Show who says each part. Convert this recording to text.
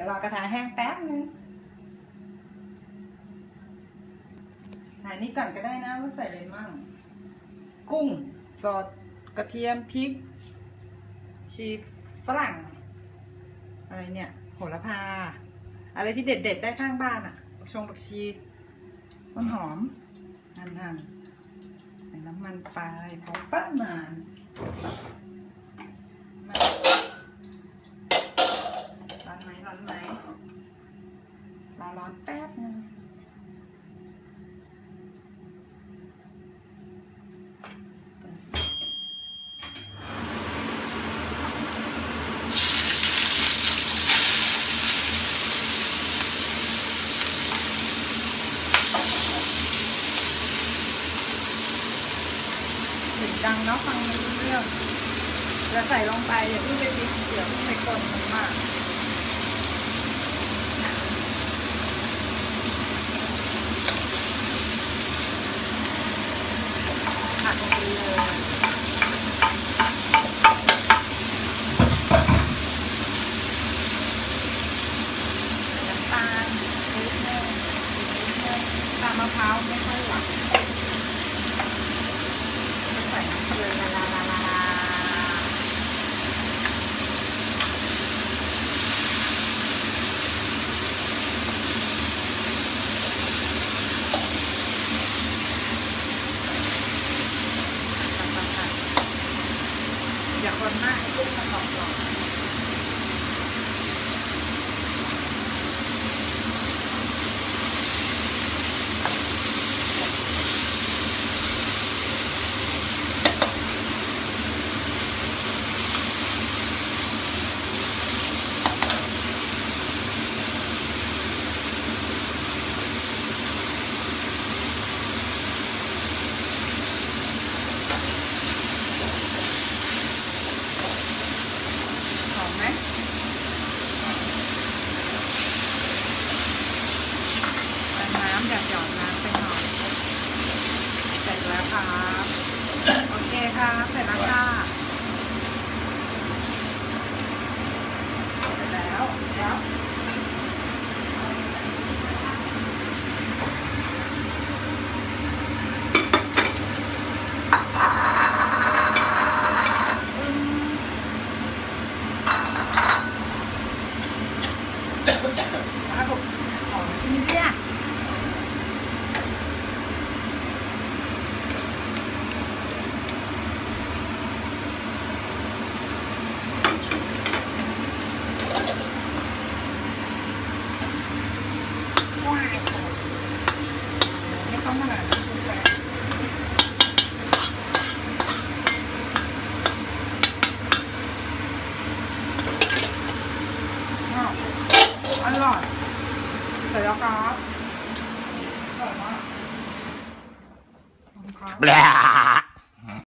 Speaker 1: ดี๋ยวรอกระทะแห้งแป๊บนึงอันนี้ก่อนก็ได้นะว่าใส่อะไรมั่ง กุ้ง สด กระเทียม พริก ชีฝรั่ง อะไรเนี่ย โหระพา อะไรที่เด็ด ๆ ได้ข้างบ้านอะผักชงผักชีต้นหอมหั่นๆใส่น้ำมันไปพอประมาณมาร้อนไหมร้อนไหม รอร้อนแป๊บนึงเสียงดังเนาะฟังไม่รู้เรื่องจะใส่ลงไปอย่าเพิ่งไปพลิกเดี๋ยวเพิ่งไปคนมันมาก ผัดกันเลยน้ำตาลนิดนึงนิดนึงตามมะพร้าวไม่ค่อยหวาน ใส่น้ำเกลือลาลาลาลาลา อย่าคนมากให้กุ้งมันกรอบๆหอมไหมเอาน้ำแบบหยอดน้ำไปหน่อยเสร็จแล้วครับ โอเคครับเสร็จแล้วค่ะเสร็จแล้วเดี๋ยวครับผมหอมชิ้นนี้ายไม่ต้ อร่อยเสร็จแล้วครับอร่อยมากขอบคุณครับ
Speaker 2: Blah.